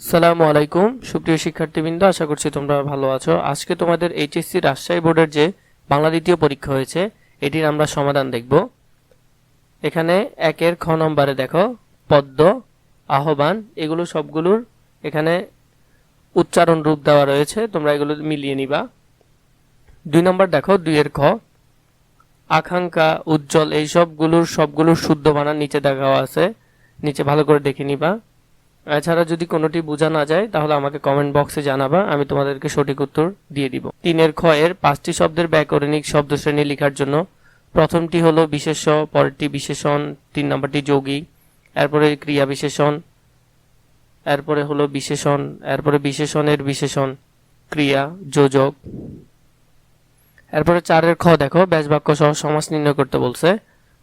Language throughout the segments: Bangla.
সালামু আলাইকুম, সুপ্রিয় শিক্ষার্থীবৃন্দ, আশা করছি তোমরা ভালো আছো। আজকে তোমাদের এইচএসসি রাজশাহী বোর্ডের যে বাংলা দ্বিতীয় পরীক্ষা হয়েছে, এটির আমরা সমাধান দেখব। এখানে একের খ নম্বরে দেখো, পদ্ম, আহ্বান, এগুলো সবগুলোর এখানে উচ্চারণ রূপ দেওয়া রয়েছে, তোমরা এগুলো মিলিয়ে নিবা। দুই নম্বর দেখো, দুইয়ের খ, আকাঙ্ক্ষা, উজ্জ্বল, এই সবগুলোর সবগুলোর শুদ্ধ বানান নিচে দেখাও আছে, নিচে ভালো করে দেখে নিবা। এছাড়া যদি কোনোটি বোঝা না যায়, তাহলে আমাকে কমেন্ট বক্সে জানাবা, আমি তোমাদেরকে সঠিক উত্তর দিয়ে দিব। তিনের এর পাঁচটি শব্দের ব্যাকরণিক শব্দ শ্রেণি লেখার জন্য প্রথমটি হলো বিশেষ্য পরেরটি বিশেষণ, তিন নম্বরটি যৌগিক, এরপরে ক্রিয়া বিশেষণ, এরপরে হলো বিশেষণ, এরপরে বিশেষণের বিশেষণ, ক্রিয়া, যোজক। এরপরে চারের খ দেখো, ব্যাসবাক্য সহ সমাস নির্ণয় করতে বলছে।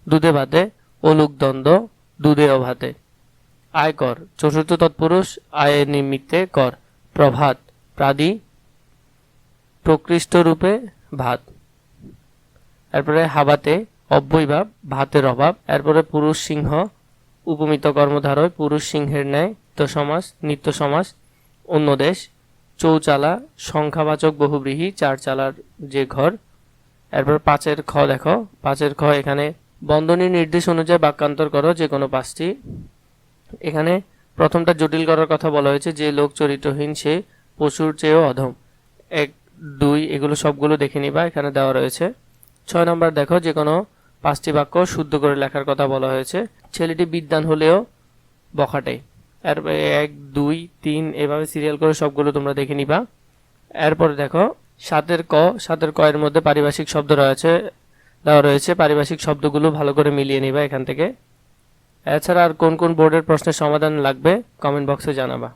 দুধে ভাতে, অলুক দ্বন্দ্ব, দুধে ও ভাতে আয় কর। চতুর্থ তৎপুরুষ আয়ের নিমিত্তে কর। প্রভাত, প্রাদি, প্রকৃষ্ট রূপে ভাত। এরপরে হাবাতে অব্যয়ভাব ভাতের অভাব। এরপরে পুরুষ সিংহ, উপমিত কর্মধারয়, পুরুষ সিংহের ন্যায় তো সমাস নিত্য সমাস অন্য দেশ চৌচালা, সংখ্যাবাচক, বহুব্রীহি চার চালার যে ঘর। এরপর পাঁচের খ দেখো। পাঁচের খ এখানে বন্ধনী নির্দেশ অনুযায়ী বাক্যান্তর করো যে কোনো পাঁচটি। এখানে প্রথমটা জটিল করার কথা বলা হয়েছে, যে লোক চরিত্রহীন, সে পশুর চেয়েও অধম। এক, দুই, এগুলো সবগুলো দেখে নিবা, এখানে দেওয়া রয়েছে। ছয় নম্বর দেখো, যে কোনো পাঁচটি বাক্য শুদ্ধ করে লেখার কথা বলা হয়েছে। ছেলেটি বিদ্যান হলেও বখাটে। এরপরে এক, দুই, তিন, এভাবে সিরিয়াল করে সবগুলো তোমরা দেখে নিবা। এরপরে দেখো, সাতের ক সাতের ক এর মধ্যে পারিভাষিক শব্দ রয়েছে, দেওয়া রয়েছে। পারিভাষিক শব্দগুলো ভালো করে মিলিয়ে নিবা এখান থেকে। এছাড়া আর কোন কোন বোর্ডের প্রশ্নের সমাধান লাগবে কমেন্ট বক্সে জানাবা।